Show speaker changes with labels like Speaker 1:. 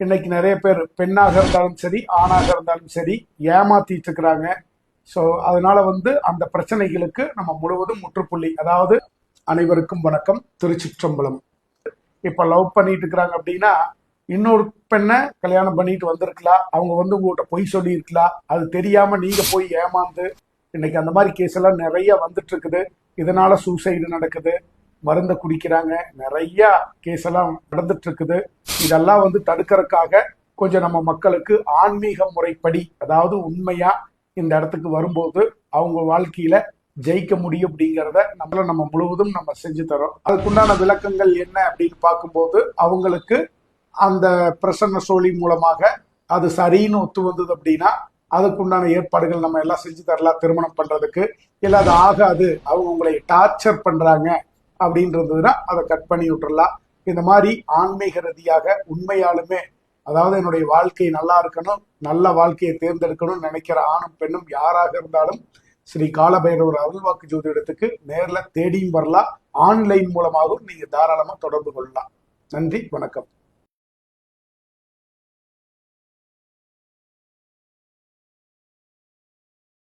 Speaker 1: இன்னைக்கு நிறைய பேர் பெண்ணாக இருந்தாலும் சரி ஆணாக இருந்தாலும் சரி ஏமாத்திட்டு இருக்கிறாங்க. ஸோ அதனால வந்து அந்த பிரச்சனைகளுக்கு நம்ம முழுவதும் முற்றுப்புள்ளி. அதாவது அனைவருக்கும் வணக்கம். திருச்சிற்றம்பலம். இப்ப லவ் பண்ணிட்டு இருக்கிறாங்க அப்படின்னா இன்னொரு பெண்ணை கல்யாணம் பண்ணிட்டு வந்திருக்கலாம் அவங்க வந்து உங்கள்கிட்ட பொய் சொல்லியிருக்கலாம் அது தெரியாம நீங்க போய் ஏமாந்து இன்னைக்கு அந்த மாதிரி கேஸ் எல்லாம் நிறைய வந்துட்டு இருக்குது. இதனால சூசைடு நடக்குது. மருந்தை குடிக்கிறாங்க. நிறைய கேஸ் எல்லாம் நடந்துட்டு இருக்குது இதெல்லாம் வந்து தடுக்கிறதுக்காக கொஞ்சம் நம்ம மக்களுக்கு ஆன்மீக முறைப்படி அதாவது உண்மையா இந்த இடத்துக்கு வரும்போது அவங்க வாழ்க்கையில ஜெயிக்க முடியும் அப்படிங்கிறத நம்மள நம்ம முழுவதும் நம்ம செஞ்சு தரோம். அதுக்குண்டான விளக்கங்கள் என்ன அப்படின்னு பார்க்கும்போது அவங்களுக்கு அந்த பிரசன்ன சோழி மூலமாக அது சரின்னு ஒத்து வந்தது அப்படின்னா அதுக்குண்டான ஏற்பாடுகள் நம்ம எல்லாம் செஞ்சு தரலாம் திருமணம் பண்றதுக்கு. இல்லை அது ஆகாது. அவங்க உங்களை டார்ச்சர் பண்றாங்க. அப்படின்றதுன்னா அதை கட் பண்ணி விட்டுறலாம். இந்த மாதிரி ஆன்மீக ரீதியாக உண்மையாலுமே அதாவது என்னுடைய வாழ்க்கை நல்லா இருக்கணும் நல்ல வாழ்க்கையை தேர்ந்தெடுக்கணும்னு நினைக்கிற ஆணும் பெண்ணும் யாராக இருந்தாலும் ஸ்ரீ காலபைரவர் அருள்வாக்கு ஜோதிடத்துக்கு நேரில் தேடியும் வரலாம். ஆன்லைன் மூலமாகவும் நீங்க தாராளமா தொடர்பு கொள்ளலாம். நன்றி வணக்கம்.